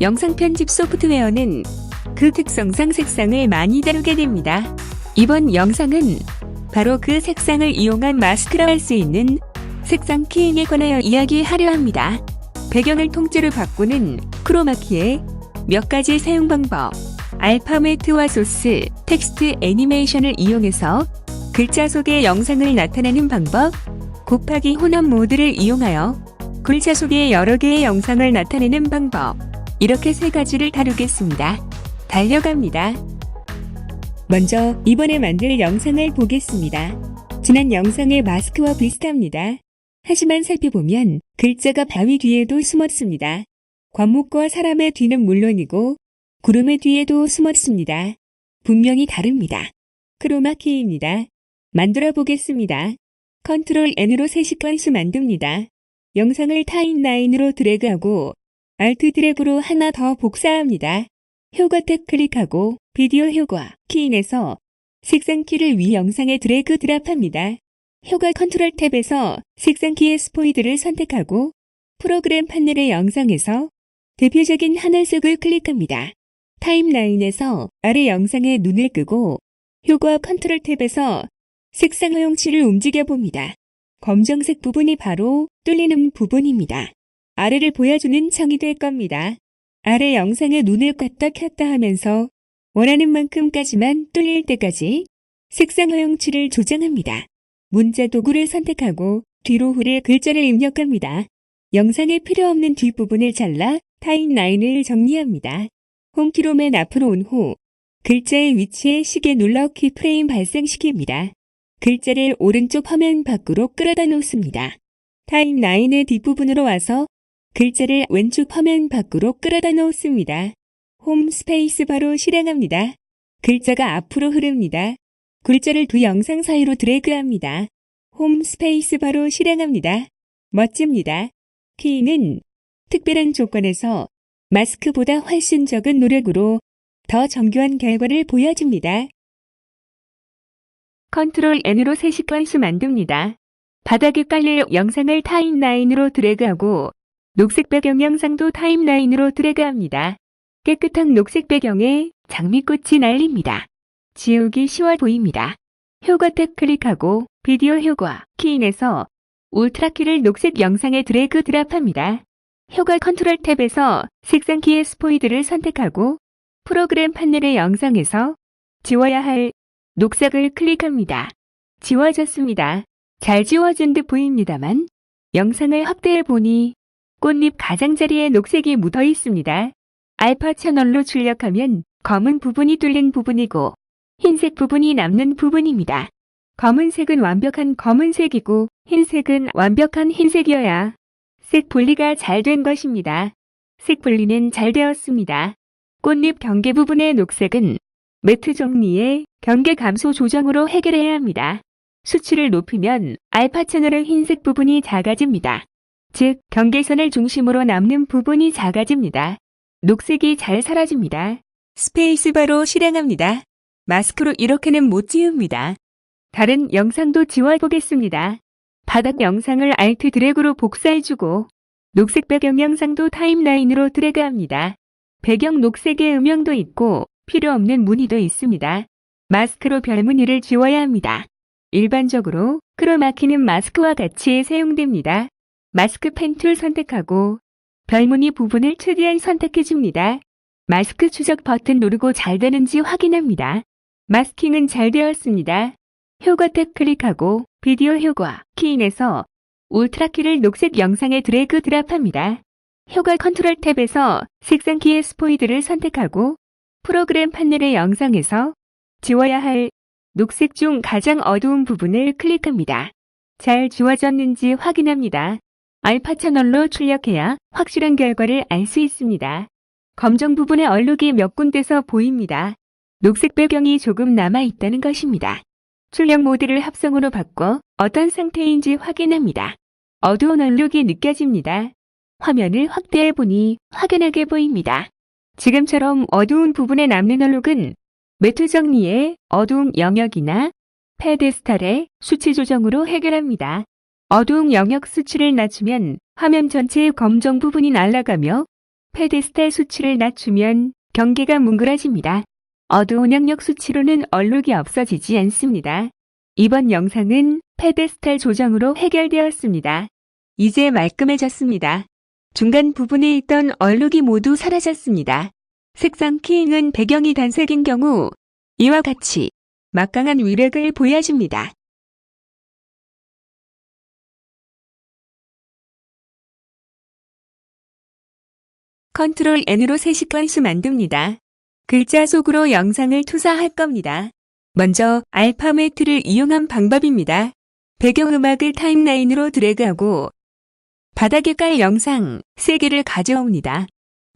영상 편집 소프트웨어는 그 특성상 색상을 많이 다루게 됩니다. 이번 영상은 바로 그 색상을 이용한 마스크라 할 수 있는 색상 키잉에 관하여 이야기하려 합니다. 배경을 통째로 바꾸는 크로마키의 몇 가지 사용 방법, 알파메트와 소스, 텍스트 애니메이션을 이용해서 글자 속에 영상을 나타내는 방법, 곱하기 혼합 모드를 이용하여 글자 속에 여러 개의 영상을 나타내는 방법, 이렇게 세 가지를 다루겠습니다. 달려갑니다. 먼저 이번에 만들 영상을 보겠습니다. 지난 영상의 마스크와 비슷합니다. 하지만 살펴보면 글자가 바위 뒤에도 숨었습니다. 관목과 사람의 뒤는 물론이고 구름의 뒤에도 숨었습니다. 분명히 다릅니다. 크로마키입니다. 만들어 보겠습니다. 컨트롤 N으로 새 시퀀스 만듭니다. 영상을 타임라인으로 드래그하고 알트 드래그로 하나 더 복사합니다. 효과 탭 클릭하고 비디오 효과 키인에서 색상 키를 위 영상에 드래그 드랍합니다. 효과 컨트롤 탭에서 색상 키의 스포이드를 선택하고 프로그램 판넬의 영상에서 대표적인 하늘색을 클릭합니다. 타임라인에서 아래 영상에 눈을 끄고 효과 컨트롤 탭에서 색상 허용치를 움직여 봅니다. 검정색 부분이 바로 뚫리는 부분입니다. 아래를 보여주는 창이 될 겁니다. 아래 영상에 눈을 껐다 켰다 하면서 원하는 만큼까지만 뚫릴 때까지 색상 허용치를 조정합니다. 문자 도구를 선택하고 뒤로 후를 글자를 입력합니다. 영상에 필요 없는 뒷부분을 잘라 타임라인을 정리합니다. 홈키로 맨 앞으로 온 후 글자의 위치에 시계 눌러 키프레임 발생시킵니다. 글자를 오른쪽 화면 밖으로 끌어다 놓습니다. 타임 라인의 뒷부분으로 와서 글자를 왼쪽 화면 밖으로 끌어다 놓습니다. 홈 스페이스 바로 실행합니다. 글자가 앞으로 흐릅니다. 글자를 두 영상 사이로 드래그합니다. 홈 스페이스 바로 실행합니다. 멋집니다. 키는 특별한 조건에서 마스크보다 훨씬 적은 노력으로 더 정교한 결과를 보여줍니다. 컨트롤 N으로 새 시퀀스 만듭니다. 바닥에 깔릴 영상을 타임라인으로 드래그하고 녹색 배경 영상도 타임라인으로 드래그합니다. 깨끗한 녹색 배경에 장미꽃이 날립니다. 지우기 쉬워 보입니다. 효과 탭 클릭하고 비디오 효과 키인에서 울트라 키를 녹색 영상에 드래그 드랍합니다. 효과 컨트롤 탭에서 색상 키의 스포이드를 선택하고 프로그램 판넬의 영상에서 지워야 할 녹색을 클릭합니다. 지워졌습니다. 잘 지워진 듯 보입니다만 영상을 확대해 보니 꽃잎 가장자리에 녹색이 묻어 있습니다. 알파 채널로 출력하면 검은 부분이 뚫린 부분이고 흰색 부분이 남는 부분입니다. 검은색은 완벽한 검은색이고 흰색은 완벽한 흰색이어야 색 분리가 잘 된 것입니다. 색 분리는 잘 되었습니다. 꽃잎 경계 부분의 녹색은 매트 정리에 경계 감소 조정으로 해결해야 합니다. 수치를 높이면 알파 채널의 흰색 부분이 작아집니다. 즉, 경계선을 중심으로 남는 부분이 작아집니다. 녹색이 잘 사라집니다. 스페이스바로 실행합니다. 마스크로 이렇게는 못 지웁니다. 다른 영상도 지워보겠습니다. 바닥 영상을 알트 드래그로 복사해주고 녹색 배경 영상도 타임라인으로 드래그합니다. 배경 녹색의 음영도 있고 필요 없는 무늬도 있습니다. 마스크로 별 무늬를 지워야 합니다. 일반적으로 크로마키는 마스크와 같이 사용됩니다. 마스크 펜툴 선택하고 별무늬 부분을 최대한 선택해줍니다. 마스크 추적 버튼 누르고 잘 되는지 확인합니다. 마스킹은 잘 되었습니다. 효과 탭 클릭하고 비디오 효과 키인에서 울트라 키를 녹색 영상에 드래그 드랍합니다. 효과 컨트롤 탭에서 색상 키의 스포이드를 선택하고 프로그램 판넬의 영상에서 지워야 할 녹색 중 가장 어두운 부분을 클릭합니다. 잘 지워졌는지 확인합니다. 알파 채널로 출력해야 확실한 결과를 알 수 있습니다. 검정 부분의 얼룩이 몇 군데서 보입니다. 녹색 배경이 조금 남아 있다는 것입니다. 출력 모드를 합성으로 바꿔 어떤 상태인지 확인합니다. 어두운 얼룩이 느껴집니다. 화면을 확대해 보니 확연하게 보입니다. 지금처럼 어두운 부분에 남는 얼룩은 매트 정리의 어두움 영역이나 페데스탈의 수치 조정으로 해결합니다. 어두움 영역 수치를 낮추면 화면 전체의 검정 부분이 날아가며 페데스탈 수치를 낮추면 경계가 뭉그러집니다. 어두운 영역 수치로는 얼룩이 없어지지 않습니다. 이번 영상은 페데스탈 조정으로 해결되었습니다. 이제 말끔해졌습니다. 중간 부분에 있던 얼룩이 모두 사라졌습니다. 색상 키잉은 배경이 단색인 경우 이와 같이 막강한 위력을 보여줍니다. 컨트롤 N으로 새 시퀀스 만듭니다. 글자 속으로 영상을 투사할 겁니다. 먼저 알파메트를 이용한 방법입니다. 배경음악을 타임라인으로 드래그하고 바닥에 깔 영상 3개를 가져옵니다.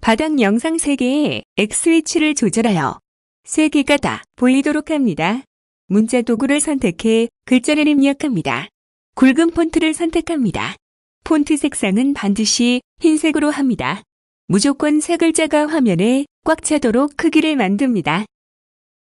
바닥 영상 3개에 X위치를 조절하여 3개가 다 보이도록 합니다. 문자 도구를 선택해 글자를 입력합니다. 굵은 폰트를 선택합니다. 폰트 색상은 반드시 흰색으로 합니다. 무조건 세 글자가 화면에 꽉 차도록 크기를 만듭니다.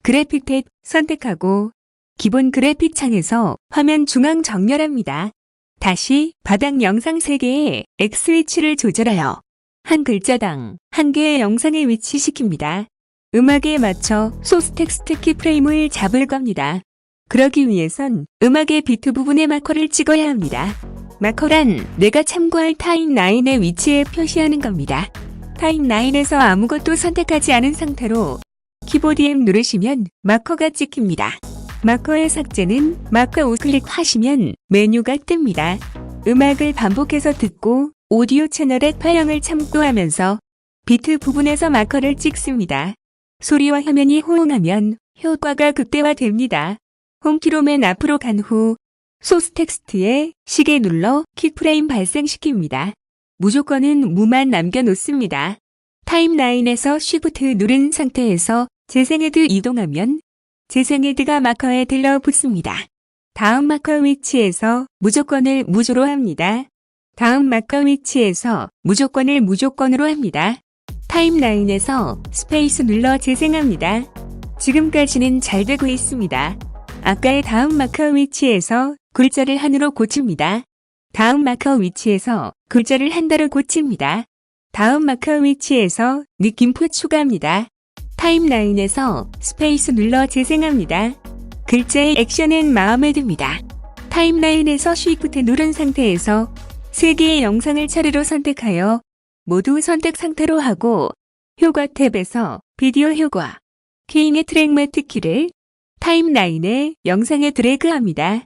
그래픽 탭 선택하고 기본 그래픽 창에서 화면 중앙 정렬합니다. 다시 바닥 영상 3개에 X위치를 조절하여 한 글자당 한 개의 영상에 위치시킵니다. 음악에 맞춰 소스 텍스트 키프레임을 잡을 겁니다. 그러기 위해선 음악의 비트 부분에 마커를 찍어야 합니다. 마커란 내가 참고할 타임 라인의 위치에 표시하는 겁니다. 타임라인에서 아무것도 선택하지 않은 상태로 키보드 M 누르시면 마커가 찍힙니다. 마커의 삭제는 마커 우클릭 하시면 메뉴가 뜹니다. 음악을 반복해서 듣고 오디오 채널의 파형을 참고하면서 비트 부분에서 마커를 찍습니다. 소리와 화면이 호응하면 효과가 극대화됩니다. 홈키로 맨 앞으로 간 후 소스 텍스트에 시계 눌러 키프레임 발생시킵니다. 무조건은 무만 남겨놓습니다. 타임라인에서 쉬프트 누른 상태에서 재생헤드 이동하면 재생헤드가 마커에 들러붙습니다. 다음 마커 위치에서 무조건을 무조로 합니다. 다음 마커 위치에서 무조건을 무조건으로 합니다. 타임라인에서 스페이스 눌러 재생합니다. 지금까지는 잘 되고 있습니다. 아까의 다음 마커 위치에서 글자를 한으로 고칩니다. 다음 마커 위치에서 글자를 한 달로 고칩니다. 다음 마커 위치에서 느낌표 추가합니다. 타임라인에서 스페이스 눌러 재생합니다. 글자의 액션은 마음에 듭니다. 타임라인에서 쉬프트 누른 상태에서 3개의 영상을 차례로 선택하여 모두 선택 상태로 하고 효과 탭에서 비디오 효과, 키잉의 트랙 매트 키를 타임라인에 영상에 드래그합니다.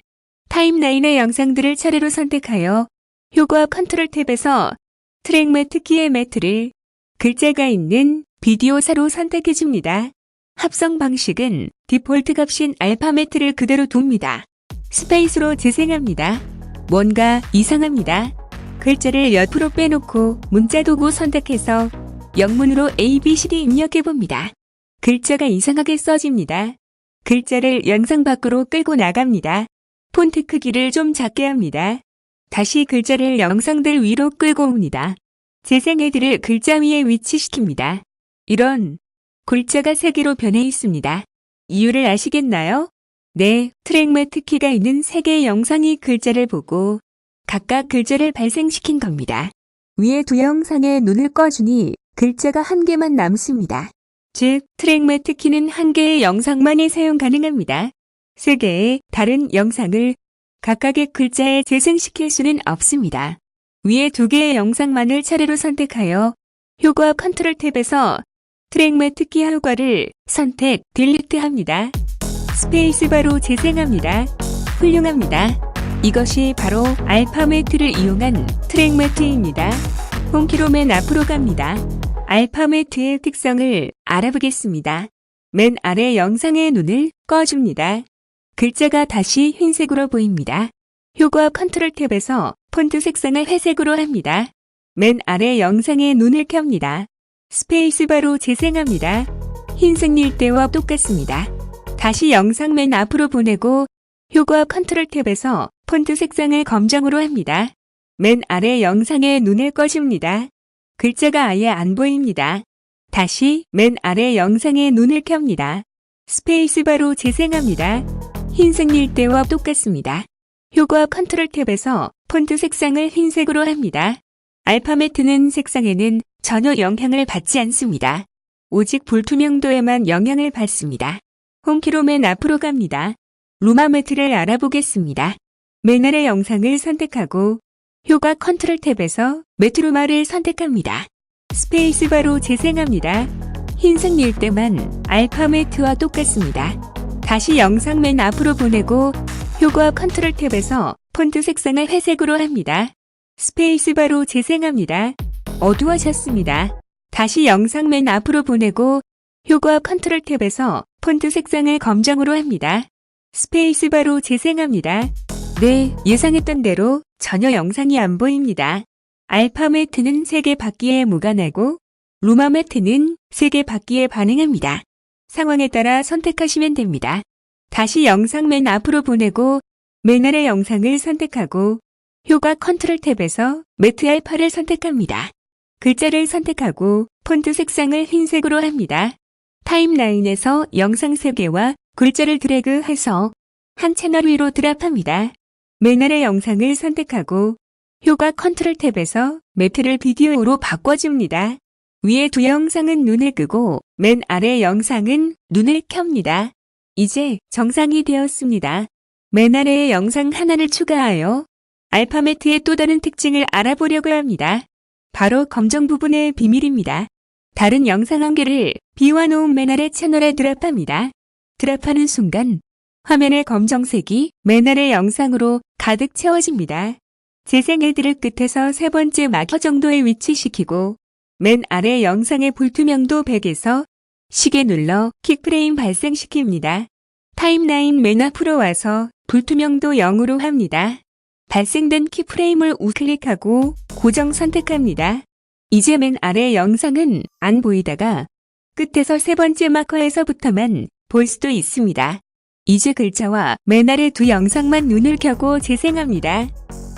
타임라인의 영상들을 차례로 선택하여 효과 컨트롤 탭에서 트랙 매트 키의 매트를 글자가 있는 비디오사로 선택해 줍니다. 합성 방식은 디폴트 값인 알파 매트를 그대로 둡니다. 스페이스로 재생합니다. 뭔가 이상합니다. 글자를 옆으로 빼놓고 문자 도구 선택해서 영문으로 ABCD 입력해 봅니다. 글자가 이상하게 써집니다. 글자를 영상 밖으로 끌고 나갑니다. 폰트 크기를 좀 작게 합니다. 다시 글자를 영상들 위로 끌고 옵니다. 재생헤드를 글자 위에 위치시킵니다. 이런 글자가 세 개로 변해 있습니다. 이유를 아시겠나요? 네, 트랙 매트 키가 있는 세 개의 영상이 글자를 보고 각각 글자를 발생시킨 겁니다. 위에 두 영상에 눈을 꺼주니 글자가 한 개만 남습니다. 즉, 트랙 매트 키는 한 개의 영상만이 사용 가능합니다. 세 개의 다른 영상을 각각의 글자에 재생시킬 수는 없습니다. 위에 두 개의 영상만을 차례로 선택하여 효과 컨트롤 탭에서 트랙 매트 키 효과를 선택, 딜리트 합니다. 스페이스바로 재생합니다. 훌륭합니다. 이것이 바로 알파 매트를 이용한 트랙 매트입니다. 홈키로 맨 앞으로 갑니다. 알파 매트의 특성을 알아보겠습니다. 맨 아래 영상의 눈을 꺼줍니다. 글자가 다시 흰색으로 보입니다. 효과 컨트롤 탭에서 폰트 색상을 회색으로 합니다. 맨 아래 영상의 눈을 켭니다. 스페이스바로 재생합니다. 흰색 일대와 똑같습니다. 다시 영상 맨 앞으로 보내고 효과 컨트롤 탭에서 폰트 색상을 검정으로 합니다. 맨 아래 영상의 눈을 꺼줍니다. 글자가 아예 안 보입니다. 다시 맨 아래 영상의 눈을 켭니다. 스페이스바로 재생합니다. 흰색 일대와 똑같습니다. 효과 컨트롤 탭에서 폰트 색상을 흰색으로 합니다. 알파메트는 색상에는 전혀 영향을 받지 않습니다. 오직 불투명도에만 영향을 받습니다. 홈키로 맨 앞으로 갑니다. 루마 매트를 알아보겠습니다. 맨 아래 영상을 선택하고 효과 컨트롤 탭에서 매트 루마를 선택합니다. 스페이스바로 재생합니다. 흰색일 때만 알파 매트와 똑같습니다. 다시 영상 맨 앞으로 보내고 효과 컨트롤 탭에서 폰트 색상을 회색으로 합니다. 스페이스바로 재생합니다. 어두워졌습니다. 다시 영상 맨 앞으로 보내고 효과 컨트롤 탭에서 폰트 색상을 검정으로 합니다. 스페이스바로 재생합니다. 네, 예상했던 대로 전혀 영상이 안 보입니다. 알파 매트는 색의 바퀴에 무관하고 루마 매트는 색의 바퀴에 반응합니다. 상황에 따라 선택하시면 됩니다. 다시 영상 맨 앞으로 보내고 맨 아래 영상을 선택하고 효과 컨트롤 탭에서 매트 알파를 선택합니다. 글자를 선택하고 폰트 색상을 흰색으로 합니다. 타임라인에서 영상 3개와 글자를 드래그해서 한 채널 위로 드랍합니다. 맨 아래 영상을 선택하고 효과 컨트롤 탭에서 매트를 비디오로 바꿔줍니다. 위에 두 영상은 눈을 끄고 맨 아래 영상은 눈을 켭니다. 이제 정상이 되었습니다. 맨 아래에 영상 하나를 추가하여 알파 매트의 또 다른 특징을 알아보려고 합니다. 바로 검정 부분의 비밀입니다. 다른 영상 한 개를 비워놓은 맨 아래 채널에 드랍합니다. 드랍하는 순간 화면의 검정색이 맨 아래 영상으로 가득 채워집니다. 재생 헤드를 끝에서 세 번째 마커 정도에 위치시키고 맨 아래 영상의 불투명도 100에서 시계 눌러 킥프레임 발생시킵니다. 타임라인 맨 앞으로 와서 불투명도 0으로 합니다. 발생된 키프레임을 우클릭하고 고정 선택합니다. 이제 맨 아래 영상은 안 보이다가 끝에서 세 번째 마커에서부터만 볼 수도 있습니다. 이제 글자와 맨 아래 두 영상만 눈을 켜고 재생합니다.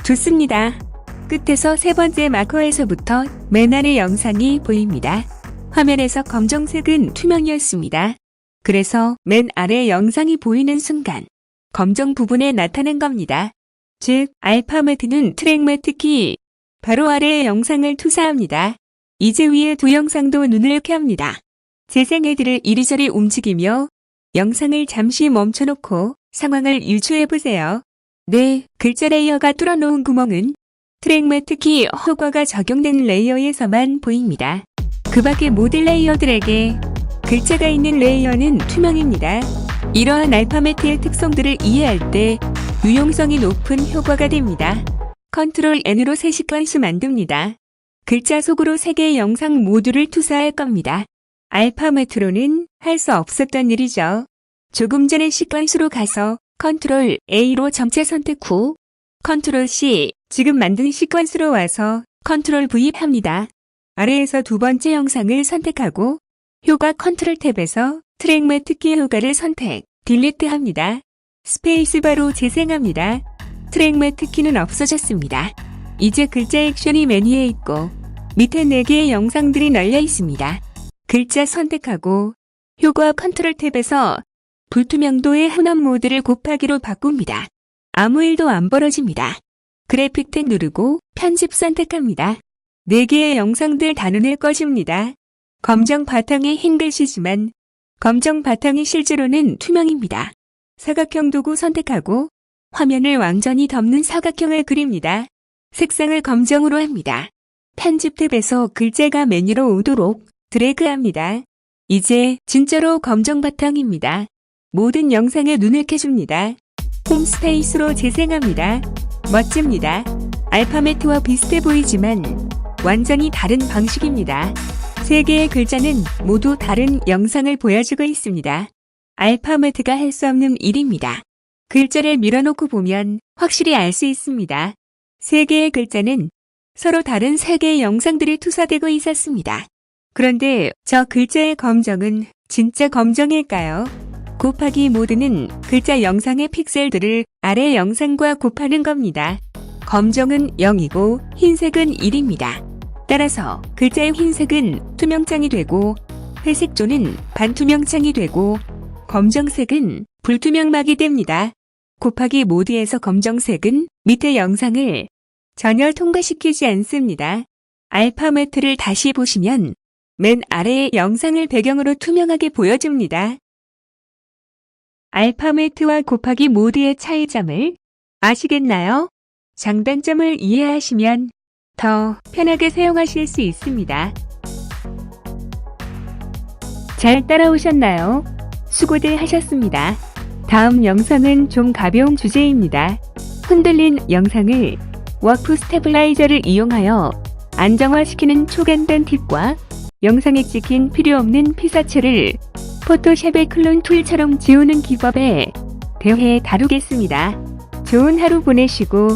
좋습니다. 끝에서 세 번째 마커에서부터 맨 아래 영상이 보입니다. 화면에서 검정색은 투명이었습니다. 그래서 맨 아래 영상이 보이는 순간 검정 부분에 나타낸 겁니다. 즉, 알파 매트는 트랙 매트 키 바로 아래의 영상을 투사합니다. 이제 위에 두 영상도 눈을 켭니다. 재생 헤드를 이리저리 움직이며 영상을 잠시 멈춰놓고 상황을 유추해보세요. 네, 글자 레이어가 뚫어놓은 구멍은 트랙 매트 키 허가가 적용된 레이어에서만 보입니다. 그 밖의 모든 레이어들에게 글자가 있는 레이어는 투명입니다. 이러한 알파 매트의 특성들을 이해할 때 유용성이 높은 효과가 됩니다. 컨트롤 N으로 새 시퀀스 만듭니다. 글자 속으로 세 개의 영상 모두를 투사할 겁니다. 알파 매트로는 할 수 없었던 일이죠. 조금 전에 시퀀스로 가서 컨트롤 A로 전체 선택 후 컨트롤 C 지금 만든 시퀀스로 와서 컨트롤 V 합니다. 아래에서 두 번째 영상을 선택하고 효과 컨트롤 탭에서 트랙 매트 키 효과를 선택, 딜리트 합니다. 스페이스바로 재생합니다. 트랙 매트 키는 없어졌습니다. 이제 글자 액션이 메뉴에 있고 밑에 4개의 영상들이 널려 있습니다. 글자 선택하고 효과 컨트롤 탭에서 불투명도의 혼합 모드를 곱하기로 바꿉니다. 아무 일도 안 벌어집니다. 그래픽 탭 누르고 편집 선택합니다. 4개의 영상들 다 눈을 꺼집니다. 검정 바탕에 흰 글씨지만 검정 바탕이 실제로는 투명입니다. 사각형 도구 선택하고 화면을 완전히 덮는 사각형을 그립니다. 색상을 검정으로 합니다. 편집 탭에서 글자가 메뉴로 오도록 드래그합니다. 이제 진짜로 검정 바탕입니다. 모든 영상에 눈을 켜줍니다. 홈 스페이스로 재생합니다. 멋집니다. 알파메트와 비슷해 보이지만 완전히 다른 방식입니다. 세 개의 글자는 모두 다른 영상을 보여주고 있습니다. 알파메트가 할 수 없는 일입니다. 글자를 밀어놓고 보면 확실히 알 수 있습니다. 세 개의 글자는 서로 다른 세 개의 영상들이 투사되고 있었습니다. 그런데 저 글자의 검정은 진짜 검정일까요? 곱하기 모드는 글자 영상의 픽셀들을 아래 영상과 곱하는 겁니다. 검정은 0이고 흰색은 1입니다. 따라서 글자의 흰색은 투명창이 되고 회색조는 반투명창이 되고 검정색은 불투명막이 됩니다. 곱하기 모드에서 검정색은 밑에 영상을 전혀 통과시키지 않습니다. 알파 매트를 다시 보시면 맨 아래의 영상을 배경으로 투명하게 보여줍니다. 알파 매트와 곱하기 모드의 차이점을 아시겠나요? 장단점을 이해하시면 더 편하게 사용하실 수 있습니다. 잘 따라오셨나요? 수고들 하셨습니다. 다음 영상은 좀 가벼운 주제입니다. 흔들린 영상을 워프 스테블라이저를 이용하여 안정화시키는 초간단 팁과 영상에 찍힌 필요 없는 피사체를 포토샵의 클론 툴처럼 지우는 기법에 대해 다루겠습니다. 좋은 하루 보내시고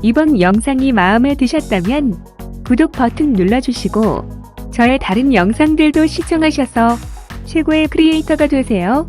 이번 영상이 마음에 드셨다면 구독 버튼 눌러주시고 저의 다른 영상들도 시청하셔서 최고의 크리에이터가 되세요.